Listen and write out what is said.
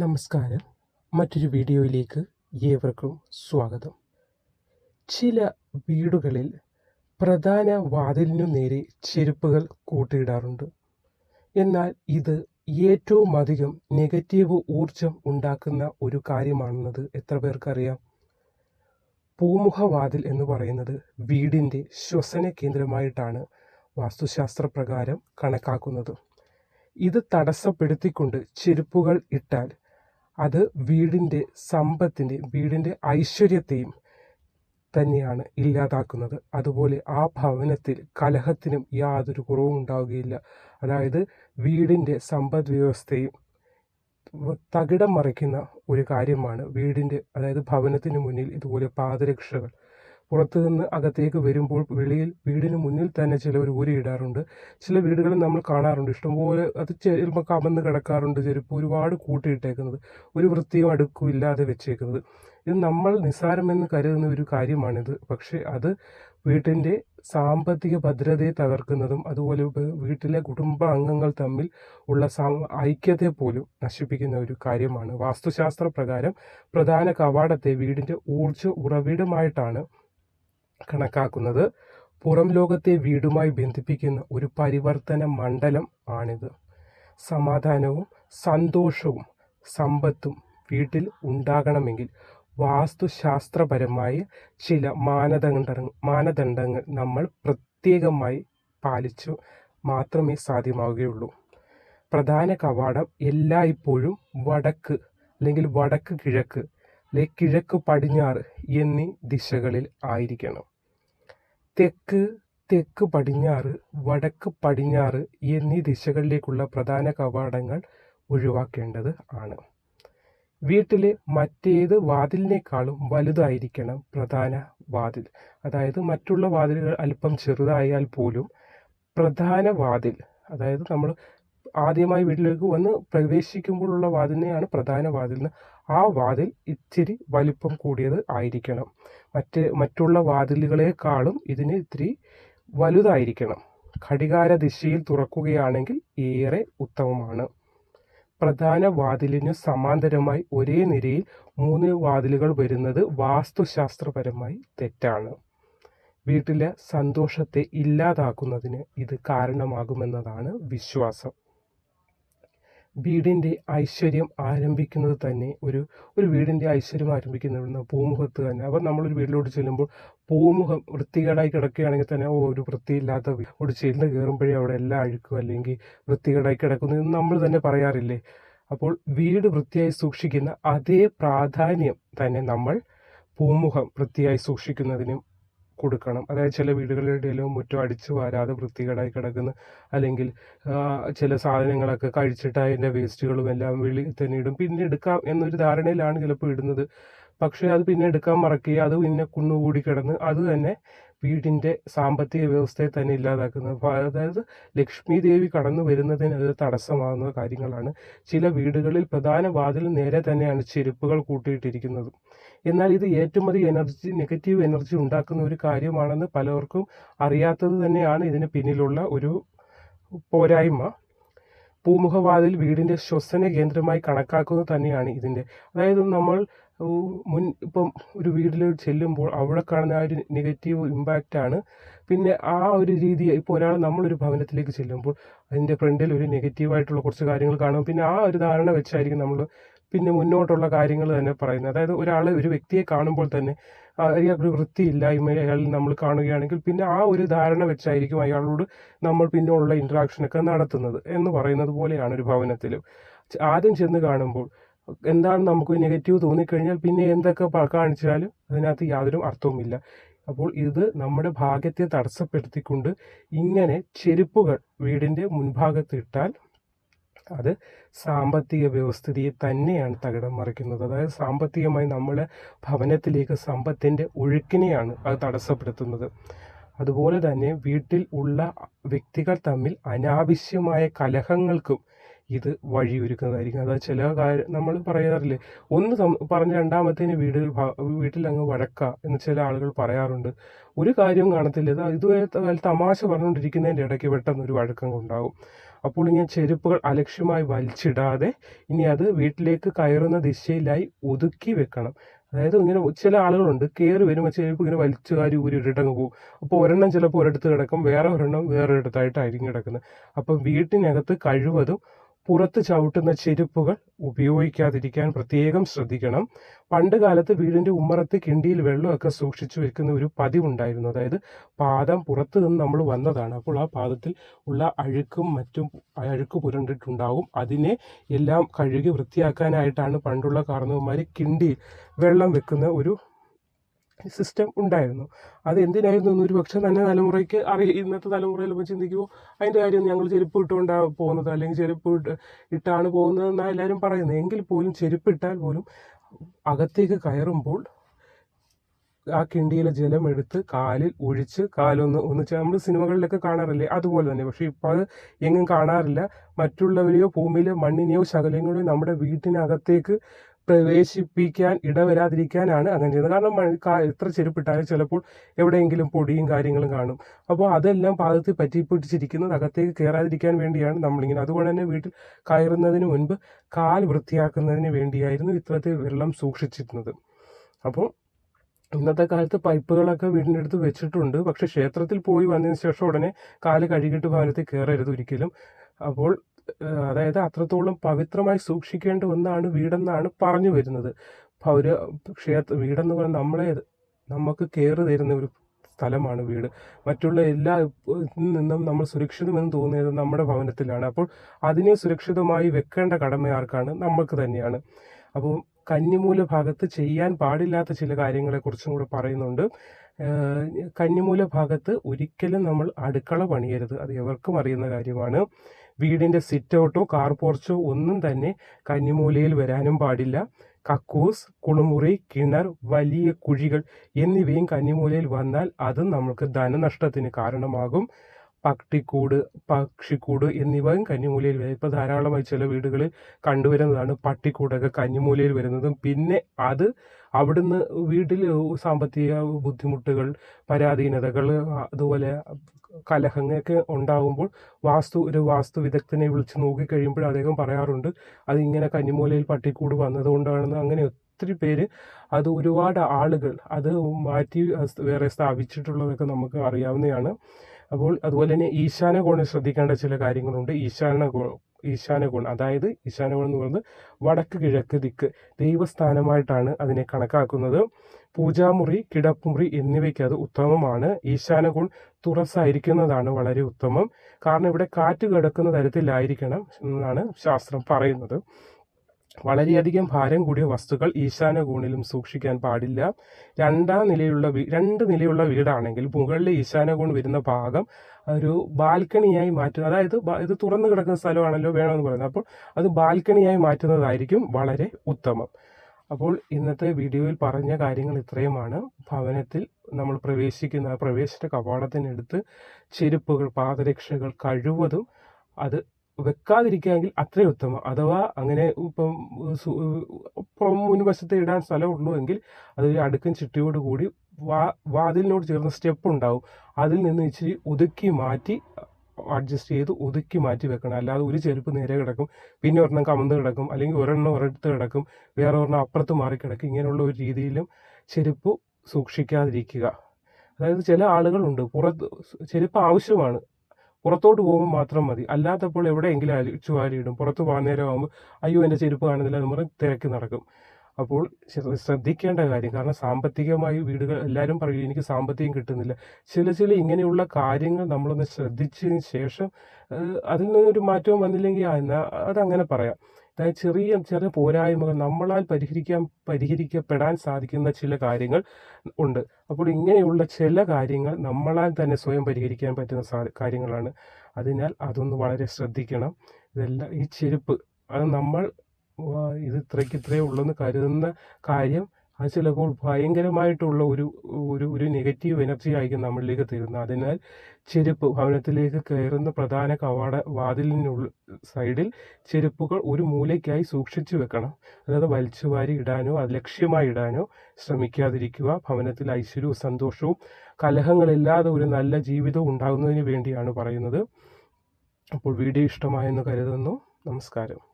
നമസ്കാരം. മറ്റൊരു വീഡിയോയിലേക്ക് ഏവർക്കും സ്വാഗതം. ചില വീടുകളിൽ പ്രധാന വാതിലിനു നേരെ ചെരുപ്പുകൾ കൂട്ടിയിടാറുണ്ട്. എന്നാൽ ഇത് ഏറ്റവും അധികം നെഗറ്റീവ് ഊർജം ഉണ്ടാക്കുന്ന ഒരു കാര്യമാണെന്നത് എത്ര പേർക്കറിയാം? പൂമുഖവാതിൽ എന്ന് പറയുന്നത് വീടിന്റെ ശ്വസന കേന്ദ്രമായിട്ടാണ് വാസ്തുശാസ്ത്ര പ്രകാരം കണക്കാക്കുന്നത്. ഇത് തടസ്സപ്പെടുത്തിക്കൊണ്ട് ചെരുപ്പുകൾ ഇട്ടാൽ അത് വീടിന്റെ സമ്പത്തിന്റെ വീടിന്റെ ഐശ്വര്യത്തെയും തന്നെയാണ് ഇല്ലാതാക്കുന്നത്. അതുപോലെ ആ ഭവനത്തിൽ കലഹത്തിനും യാതൊരു കുറവും ഉണ്ടാവുകയില്ല. അതായത് വീടിന്റെ സമ്പദ് വ്യവസ്ഥയും തകിടം മറിക്കുന്ന ഒരു കാര്യമാണ് വീടിന്റെ അതായത് ഭവനത്തിന് മുന്നിൽ ഇതുപോലെ പാദരക്ഷകൾ. പുറത്തു നിന്ന് അകത്തേക്ക് വരുമ്പോൾ വെളിയിൽ വീടിന് മുന്നിൽ തന്നെ ചിലവർ ഊരിയിടാറുണ്ട്. ചില വീടുകളിൽ നമ്മൾ കാണാറുണ്ട്. ഇഷ്ടംപോലെ അത് ചിലപ്പോൾ കമന്ന് കിടക്കാറുണ്ട്. ചെരുപ്പ് ഒരുപാട് കൂട്ടിയിട്ടേക്കുന്നത്. ഒരു വൃത്തിയും അടുക്കും ഇല്ലാതെ വെച്ചേക്കുന്നത്. ഇത് നമ്മൾ നിസ്സാരമെന്ന് കരുതുന്ന ഒരു കാര്യമാണിത്. പക്ഷേ അത് വീട്ടിന്റെ സാമ്പത്തിക ഭദ്രതയെ തകർക്കുന്നതും അതുപോലെ വീട്ടിലെ കുടുംബ അംഗങ്ങൾ തമ്മിൽ ഉള്ള ഐക്യത്തെ പോലും നശിപ്പിക്കുന്ന ഒരു കാര്യമാണ്. വാസ്തുശാസ്ത്ര പ്രകാരം പ്രധാന കവാടത്തെ വീടിന്റെ ഊർജ ഉറവിടമായിട്ടാണ് കണക്കാക്കുന്നത്. പുറം ലോകത്തെ വീടുമായി ബന്ധിപ്പിക്കുന്ന ഒരു പരിവർത്തന മണ്ഡലം ആണിത്. സമാധാനവും സന്തോഷവും സമ്പത്തും വീട്ടിൽ ഉണ്ടാകണമെങ്കിൽ വാസ്തുശാസ്ത്രപരമായ ചില മാനദണ്ഡ മാനദണ്ഡങ്ങൾ നമ്മൾ പ്രത്യേകമായി പാലിച്ചു മാത്രമേ സാധ്യമാവുകയുള്ളൂ. പ്രധാന കവാടം എല്ലായ്പ്പോഴും വടക്ക് അല്ലെങ്കിൽ വടക്ക് കിഴക്ക് അല്ലെങ്കിൽ കിഴക്ക് പടിഞ്ഞാറ് എന്നീ ദിശകളിൽ ആയിരിക്കണം. തെക്ക് തെക്ക് പടിഞ്ഞാറ് വടക്ക് പടിഞ്ഞാറ് എന്നീ ദിശകളിലേക്കുള്ള പ്രധാന കവാടങ്ങൾ ഒഴിവാക്കേണ്ടത് ആണ്. വീട്ടിലെ മറ്റേത് വാതിലിനേക്കാളും വലുതായിരിക്കണം പ്രധാന വാതിൽ. അതായത് മറ്റുള്ള വാതിലുകൾ അല്പം ചെറുതായാൽ പോലും പ്രധാന വാതിൽ അതായത് നമ്മൾ ആദ്യമായി വീട്ടിലേക്ക് വന്ന് പ്രവേശിക്കുമ്പോഴുള്ള വാതിലിനെയാണ് പ്രധാന വാതിൽ ആ വാതിൽ ഇത്തിരി വലിപ്പം കൂടിയത് ആയിരിക്കണം. മറ്റ് മറ്റുള്ള വാതിലുകളെക്കാളും ഇതിന് ഇത്തിരി വലുതായിരിക്കണം. ഘടികാര ദിശയിൽ തുറക്കുകയാണെങ്കിൽ ഏറെ ഉത്തമമാണ്. പ്രധാന വാതിലിന് സമാന്തരമായി ഒരേ നിരയിൽ മൂന്ന് വാതിലുകൾ വരുന്നത് വാസ്തുശാസ്ത്രപരമായി തെറ്റാണ്. വീട്ടിലെ സന്തോഷത്തെ ഇല്ലാതാക്കുന്നതിന് ഇത് കാരണമാകുമെന്നതാണ് വിശ്വാസം. വീടിന്റെ ഐശ്വര്യം ആരംഭിക്കുന്നത് തന്നെ ഒരു ഒരു വീടിന്റെ ഐശ്വര്യം ആരംഭിക്കുന്നത് പൂമുഖത്ത് തന്നെ. അപ്പം നമ്മളൊരു വീട്ടിലോട്ട് ചെല്ലുമ്പോൾ പൂമുഖം വൃത്തികേടായി കിടക്കുകയാണെങ്കിൽ തന്നെ ഓ ഒരു വൃത്തിയില്ലാത്ത ഒരു ചെല്ലു കയറുമ്പോഴേ അവിടെ എല്ലാം അഴുക്കും. അല്ലെങ്കിൽ വൃത്തികേടായി കിടക്കുന്നു എന്ന് നമ്മൾ തന്നെ പറയാറില്ലേ? അപ്പോൾ വീട് വൃത്തിയായി സൂക്ഷിക്കുന്ന അതേ പ്രാധാന്യം തന്നെ നമ്മൾ പൂമുഖം വൃത്തിയായി സൂക്ഷിക്കുന്നതിനും കൊടുക്കണം. അതായത് ചില വീടുകളിലും മുറ്റം അടിച്ചു വാരാതെ വൃത്തികേടായി കിടക്കുന്ന അല്ലെങ്കിൽ ചില സാധനങ്ങളൊക്കെ കഴിച്ചിട്ട് അതിന്റെ വേസ്റ്റുകളും എല്ലാം വെളിയിൽ തന്നെ ഇടും. പിന്നെ എടുക്കാം എന്നൊരു ധാരണയിലാണ് ചിലപ്പോൾ ഇടുന്നത്. പക്ഷേ അത് പിന്നെ എടുക്കാൻ മറക്കുക അത് പിന്നെ കുന്നുകൂടി കിടന്ന് അത് തന്നെ വീടിന്റെ സാമ്പത്തിക വ്യവസ്ഥയെ തന്നെ ഇല്ലാതാക്കുന്നത്. അതായത് ലക്ഷ്മി ദേവി കടന്നു വരുന്നതിന് അത് തടസ്സമാകുന്ന കാര്യങ്ങളാണ്. ചില വീടുകളിൽ പ്രധാന വാതിൽ നേരെ തന്നെയാണ് ചെരുപ്പുകൾ കൂട്ടിയിട്ടിരിക്കുന്നത്. എന്നാൽ ഇത് ഏറ്റുമതി എനർജി നെഗറ്റീവ് എനർജി ഉണ്ടാക്കുന്ന ഒരു കാര്യമാണെന്ന് പലർക്കും അറിയാത്തത് തന്നെയാണ് ഇതിന് പിന്നിലുള്ള ഒരു പോരായ്മ. പൂമുഖവാതിൽ വീടിന്റെ ശ്വസന കേന്ദ്രമായി കണക്കാക്കുന്നത് തന്നെയാണ് ഇതിന്റെ. അതായത് നമ്മൾ മുൻ ഇപ്പം ഒരു വീട്ടിലേക്ക് ചെല്ലുമ്പോൾ അവിടെ കാണുന്ന ആ ഒരു നെഗറ്റീവ് ഇമ്പാക്റ്റ് ആണ്. പിന്നെ ആ ഒരു രീതി ഇപ്പോൾ ഒരാൾ നമ്മളൊരു ഭവനത്തിലേക്ക് ചെല്ലുമ്പോൾ അതിന്റെ ഫ്രണ്ടിൽ ഒരു നെഗറ്റീവായിട്ടുള്ള കുറച്ച് കാര്യങ്ങൾ കാണും. പിന്നെ ആ ഒരു ധാരണ വെച്ചായിരിക്കും നമ്മൾ പിന്നെ മുന്നോട്ടുള്ള കാര്യങ്ങൾ തന്നെ പറയുന്നത്. അതായത് ഒരാൾ ഒരു വ്യക്തിയെ കാണുമ്പോൾ തന്നെ അയാൾക്ക് വൃത്തിയില്ലായ്മ അയാൾ നമ്മൾ കാണുകയാണെങ്കിൽ പിന്നെ ആ ഒരു ധാരണ വെച്ചായിരിക്കും അയാളോട് നമ്മൾ പിന്നെ ഉള്ള ഇൻട്രാക്ഷനൊക്കെ നടത്തുന്നത് എന്ന് പറയുന്നത് പോലെയാണ് ഒരു ഭവനത്തിലും. ആദ്യം ചെന്ന് കാണുമ്പോൾ എന്താണ് നമുക്ക് നെഗറ്റീവ് തോന്നിക്കഴിഞ്ഞാൽ പിന്നെ എന്തൊക്കെ കാണിച്ചാലും അതിനകത്ത് യാതൊരു അർത്ഥവുമില്ല. അപ്പോൾ ഇത് നമ്മുടെ ഭാഗ്യത്തെ തടസ്സപ്പെടുത്തിക്കൊണ്ട് ഇങ്ങനെ ചെരുപ്പുകൾ വീടിന്റെ മുൻഭാഗത്ത് ഇട്ടാൽ അത് സാമ്പത്തിക വ്യവസ്ഥിതിയെ തന്നെയാണ് തകിടം മറിക്കുന്നത്. അതായത് സാമ്പത്തികമായി നമ്മളെ ഭവനത്തിലേക്ക് സമ്പത്തിന്റെ ഒഴുക്കിനെയാണ് അത് തടസ്സപ്പെടുത്തുന്നത്. അതുപോലെ തന്നെ വീട്ടിൽ ഉള്ള വ്യക്തികൾ തമ്മിൽ അനാവശ്യമായ കലഹങ്ങൾക്കും ഇത് വഴിയൊരുക്കുന്നതായിരിക്കും അതായത് ചില കാര്യം നമ്മൾ പറയാറില്ലേ ഒന്ന് പറഞ്ഞ രണ്ടാമത്തേന് വീടുകൾ വീട്ടിൽ അങ്ങ് വഴക്ക എന്ന് ചില ആളുകൾ പറയാറുണ്ട്. ഒരു കാര്യവും കാണത്തില്ല. ഇത് ഇതുവരെ തമാശ പറഞ്ഞുകൊണ്ടിരിക്കുന്നതിന്റെ ഇടയ്ക്ക് പെട്ടെന്ന് ഒരു വഴക്കം ഉണ്ടാകും അപ്പോൾ ഇങ്ങനെ ചെരുപ്പുകൾ അലക്ഷ്യമായി വലിച്ചിടാതെ ഇനി അത് വീട്ടിലേക്ക് കയറുന്ന ദിശയിലായി ഒതുക്കി വെക്കണം. അതായത് ഇങ്ങനെ ചില ആളുകളുണ്ട് കയറി വരുമ്പോൾ ചെരുപ്പ് ഇങ്ങനെ വലിച്ചു കാരി ഊരി ഇട്ടിട്ടങ്ങ് പോകും അപ്പോൾ ഒരെണ്ണം ചിലപ്പോൾ ഒരിടത്ത് കിടക്കും വേറെ ഒരെണ്ണം വേറെ ഇടത്തായിട്ടായിരിക്കും കിടക്കുന്നത്. അപ്പം വീട്ടിനകത്ത് കഴിവതും പുറത്ത് ചവിട്ടുന്ന ചെരുപ്പുകൾ ഉപയോഗിക്കാതിരിക്കാൻ പ്രത്യേകം ശ്രദ്ധിക്കണം. പണ്ട് കാലത്ത് വീടിന്റെ ഉമ്മറത്ത് കിണ്ടിയിൽ വെള്ളമൊക്കെ സൂക്ഷിച്ചു വെക്കുന്ന ഒരു പതിവുണ്ടായിരുന്നു. അതായത് പാദം പുറത്ത് നിന്ന് നമ്മൾ വന്നതാണ്. അപ്പോൾ ആ പാദത്തിൽ ഉള്ള അഴുക്കും മറ്റും അഴുക്ക് പുരണ്ടിട്ടുണ്ടാവും. അതിനെ എല്ലാം കഴുകി വൃത്തിയാക്കാനായിട്ടാണ് പണ്ടുള്ള കാർന്നവന്മാർ കിണ്ടിയിൽ വെള്ളം വെക്കുന്ന ഒരു സിസ്റ്റം ഉണ്ടായിരുന്നു. അത് എന്തിനായിരുന്നു? ഒരു പക്ഷേ തന്നെ തലമുറയ്ക്ക് അറിയ ഇന്നത്തെ തലമുറയിൽ ഇപ്പോൾ ചിന്തിക്കുമ്പോൾ അതിന്റെ കാര്യം ഞങ്ങൾ ചെരുപ്പ് ഇട്ടുകൊണ്ടാണ് പോകുന്നത്? അല്ലെങ്കിൽ ചെരുപ്പ് ഇട്ട് ഇട്ടാണ് പോകുന്നതെന്നാണ് എല്ലാവരും പറയുന്നത്. എങ്കിൽ പോലും ചെരുപ്പ് ഇട്ടാൽ പോലും അകത്തേക്ക് കയറുമ്പോൾ ആ കിണ്ടിയിലെ ജലം എടുത്ത് കാലിൽ ഒഴിച്ച് കാലൊന്ന് ഒന്ന് നമ്മൾ സിനിമകളിലൊക്കെ കാണാറില്ലേ? അതുപോലെ തന്നെ. പക്ഷേ ഇപ്പോൾ അത് എങ്ങും കാണാറില്ല. മറ്റുള്ളവരെയോ ഭൂമിയിലെ മണ്ണിനെയോ ശകലങ്ങളെയോ നമ്മുടെ വീട്ടിനകത്തേക്ക് പ്രവേശിപ്പിക്കാൻ ഇടവരാതിരിക്കാനാണ് അങ്ങനെ ചെയ്യുന്നത് കാരണം മഴ- എത്ര ചെരുപ്പിട്ടാലും ചിലപ്പോൾ എവിടെയെങ്കിലും പൊടിയും കാര്യങ്ങളും കാണും. അപ്പോൾ അതെല്ലാം പാദത്തിൽ പറ്റിപ്പിടിച്ചിരിക്കുന്നത് അകത്തേക്ക് കയറാതിരിക്കാൻ വേണ്ടിയാണ് നമ്മളിങ്ങനെ. അതുകൊണ്ട് തന്നെ വീട്ടിൽ കയറുന്നതിന് മുൻപ് കാൽ വൃത്തിയാക്കുന്നതിന് വേണ്ടിയായിരുന്നു ഇത്തരത്തിൽ വെള്ളം സൂക്ഷിച്ചിരുന്നത്. അപ്പോൾ ഇന്നത്തെ കാലത്ത് പൈപ്പുകളൊക്കെ വീടിന്റെ അടുത്ത് വെച്ചിട്ടുണ്ട്. പക്ഷെ ക്ഷേത്രത്തിൽ പോയി വന്നതിന് ശേഷം ഉടനെ കാൽ കഴുകിയിട്ട് ഭവനത്തിൽ കയറരുത് ഒരിക്കലും. അപ്പോൾ അതായത് അത്രത്തോളം പവിത്രമായി സൂക്ഷിക്കേണ്ട ഒന്നാണ് വീടെന്നാണ് പറഞ്ഞു വരുന്നത്. പൗര ക്ഷേത്ര വീടെന്ന് പറഞ്ഞാൽ നമ്മളെ നമുക്ക് കയറി തരുന്ന ഒരു സ്ഥലമാണ് വീട്. മറ്റുള്ള എല്ലാ നിന്നും നമ്മൾ സുരക്ഷിതമെന്ന് തോന്നിയത് നമ്മുടെ ഭവനത്തിലാണ്. അപ്പോൾ അതിനെ സുരക്ഷിതമായി വെക്കേണ്ട കടമയാർക്കാണ് നമുക്ക് തന്നെയാണ്. അപ്പോൾ കന്നിമൂല ഭാഗത്ത് ചെയ്യാൻ പാടില്ലാത്ത ചില കാര്യങ്ങളെക്കുറിച്ചും കൂടെ പറയുന്നുണ്ട്. കന്നിമൂല ഭാഗത്ത് ഒരിക്കലും നമ്മൾ അടുക്കള പണിയരുത്. അത് എവർക്കും അറിയുന്ന കാര്യമാണ്. വീടിന്റെ സിറ്റ് ഔട്ടോ കാർ പോർച്ചോ ഒന്നും തന്നെ കന്നിമൂലയിൽ വരാനും പാടില്ല. കക്കൂസ് കുളിമുറി കിണർ വലിയ കുഴികൾ എന്നിവയും കന്നിമൂലയിൽ വന്നാൽ അത് നമ്മൾക്ക് ധനനഷ്ടത്തിന് കാരണമാകും. പട്ടിക്കൂട് പക്ഷിക്കൂട് എന്നിവയും കന്നിമൂലയിൽ വരും ഇപ്പൊ ധാരാളമായി ചില വീടുകളിൽ കണ്ടുവരുന്നതാണ് പട്ടിക്കൂടൊക്കെ കന്നിമൂലയിൽ വരുന്നതും. പിന്നെ അത് അവിടുന്ന് വീട്ടിൽ സാമ്പത്തിക ബുദ്ധിമുട്ടുകൾ പരാധീനതകൾ അതുപോലെ കലഹങ്ങളൊക്കെ ഉണ്ടാകുമ്പോൾ വാസ്തു ഒരു വാസ്തു വിദഗ്ധനെ വിളിച്ച് നോക്കിക്കഴിയുമ്പോൾ അദ്ദേഹം പറയാറുണ്ട് അത് ഇങ്ങനെ കന്നിമൂലയിൽ പട്ടിക്കൂട് വന്നതുകൊണ്ടാണെന്ന്. അങ്ങനെ ഒത്തിരി പേര് അത് ഒരുപാട് ആളുകൾ അത് മാറ്റി വേറെ സ്ഥാപിച്ചിട്ടുള്ളതൊക്കെ നമുക്ക് അറിയാവുന്നതാണ്. അപ്പോൾ അതുപോലെ തന്നെ ഈശാന കോണിൽ ശ്രദ്ധിക്കേണ്ട ചില കാര്യങ്ങളുണ്ട്. ഈശാന കോ ഈശാന കോൺ അതായത് ഈശാന കോൺ എന്ന് പറയുന്നത് വടക്ക് കിഴക്ക് ദിക്ക് ദൈവസ്ഥാനമായിട്ടാണ് അതിനെ കണക്കാക്കുന്നത്. പൂജാമുറി കിടപ്പുമുറി എന്നിവയ്ക്ക് അത് ഉത്തമമാണ്. ഈശാന കോൺ തുറസായിരിക്കുന്നതാണ് വളരെ ഉത്തമം. കാരണം ഇവിടെ കാറ്റ് കിടക്കുന്ന തരത്തിലായിരിക്കണം എന്നാണ് ശാസ്ത്രം പറയുന്നത്. വളരെയധികം ഭാരം കൂടിയ വസ്തുക്കൾ ഈശാന കോണിലും സൂക്ഷിക്കാൻ പാടില്ല. രണ്ടാം നിലയുള്ള രണ്ട് നിലയുള്ള വീടാണെങ്കിൽ മുകളിലെ ഈശാന കോൺ വരുന്ന ഭാഗം ഒരു ബാൽക്കണിയായി മാറ്റുന്ന അതായത് ഇത് തുറന്നു കിടക്കുന്ന സ്ഥലമാണല്ലോ വേണമെന്ന് പറയുന്നത്. അപ്പോൾ അത് ബാൽക്കണിയായി മാറ്റുന്നതായിരിക്കും വളരെ ഉത്തമം. അപ്പോൾ ഇന്നത്തെ വീഡിയോയിൽ പറഞ്ഞ കാര്യങ്ങൾ ഇത്രയുമാണ്. ഭവനത്തിൽ നമ്മൾ പ്രവേശിക്കുന്ന പ്രവേശന കവാടത്തിനടുത്ത് ചെരുപ്പുകൾ പാദരക്ഷകൾ കഴിവതും അത് വെക്കാതിരിക്കുകയെങ്കിൽ അത്രയും ഉത്തമം. അഥവാ അങ്ങനെ ഇപ്പം പുറം മുൻവശത്ത് ഇടാൻ സ്ഥലമുള്ളൂ എങ്കിൽ അതൊരു അടുക്കും ചിട്ടിയോട് കൂടി വാ വാതിലിനോട് ചേർന്ന സ്റ്റെപ്പ് ഉണ്ടാവും. അതിൽ നിന്ന് ഇച്ചിരി ഒതുക്കി മാറ്റി അഡ്ജസ്റ്റ് ചെയ്ത് ഒതുക്കി മാറ്റി വെക്കണം. അല്ലാതെ ഒരു ചെരുപ്പ് നേരെ കിടക്കും പിന്നെ ഒരെണ്ണം കമന്ന് കിടക്കും അല്ലെങ്കിൽ ഒരെണ്ണം ഒരിടത്ത് കിടക്കും വേറെ ഒരെണ്ണം അപ്പുറത്ത് മാറി കിടക്കും. ഇങ്ങനെയുള്ള ഒരു രീതിയിലും ചെരുപ്പ് സൂക്ഷിക്കാതിരിക്കുക. അതായത് ചില ആളുകളുണ്ട് പുറത്ത് ചെരുപ്പ് ആവശ്യമാണ്. പുറത്തോട്ട് പോകുമ്പോൾ മാത്രം മതി. അല്ലാത്തപ്പോൾ എവിടെയെങ്കിലും അലിച്ചു വാരിയിടും പുറത്ത് പോകാൻ നേരമാകുമ്പോൾ അയ്യോ എന്റെ ചെരുപ്പ് കാണുന്നില്ല എന്ന് പറഞ്ഞ് തിരക്ക് നടക്കും. അപ്പോൾ ശ്രദ്ധിക്കേണ്ട കാര്യം കാരണം സാമ്പത്തികമായി വീടുകൾ എല്ലാവരും പറയും എനിക്ക് സാമ്പത്തികം കിട്ടുന്നില്ല. ചില ചില ഇങ്ങനെയുള്ള കാര്യങ്ങൾ നമ്മളൊന്ന് ശ്രദ്ധിച്ചതിന് ശേഷം അതിൽ നിന്നൊരു മാറ്റവും വന്നില്ലെങ്കിൽ എന്നാൽ എന്നാ അതങ്ങനെ പറയാം. ചെറിയ ചെറിയ പോരായ്മകൾ നമ്മളാൽ പരിഹരിക്കാൻ പരിഹരിക്കപ്പെടാൻ സാധിക്കുന്ന ചില കാര്യങ്ങൾ ഉണ്ട്. അപ്പോൾ ഇങ്ങനെയുള്ള ചില കാര്യങ്ങൾ നമ്മളാൽ തന്നെ സ്വയം പരിഹരിക്കാൻ പറ്റുന്ന കാര്യങ്ങളാണ്. അതിനാൽ അതൊന്ന് വളരെ ശ്രദ്ധിക്കണം. ഇതെല്ലാം ഈ ചെരുപ്പ് അത് നമ്മൾ ഇത് ഇത്രയ്ക്ക് ഇത്രയേ ഉള്ളെന്ന് കരുതുന്ന കാര്യം അത് ചിലപ്പോൾ ഭയങ്കരമായിട്ടുള്ള ഒരു ഒരു ഒരു നെഗറ്റീവ് എനർജി ആയിരിക്കും നമ്മളിലേക്ക് തരുന്നത്. അതിനാൽ ചെരുപ്പ് ഭവനത്തിലേക്ക് കയറുന്ന പ്രധാന കവാട വാതിലിനുള്ള സൈഡിൽ ചെരുപ്പുകൾ ഒരു മൂലയ്ക്കായി സൂക്ഷിച്ചു വെക്കണം. അതായത് വലിച്ചു വാരി ഇടാനോ അത് ലക്ഷ്യമായി ഇടാനോ ശ്രമിക്കാതിരിക്കുക. ഭവനത്തിൽ ഐശ്വര്യവും സന്തോഷവും കലഹങ്ങളില്ലാതെ ഒരു നല്ല ജീവിതം ഉണ്ടാകുന്നതിന് വേണ്ടിയാണ് പറയുന്നത്. അപ്പോൾ വീഡിയോ ഇഷ്ടമായെന്ന് കരുതുന്നു. നമസ്കാരം.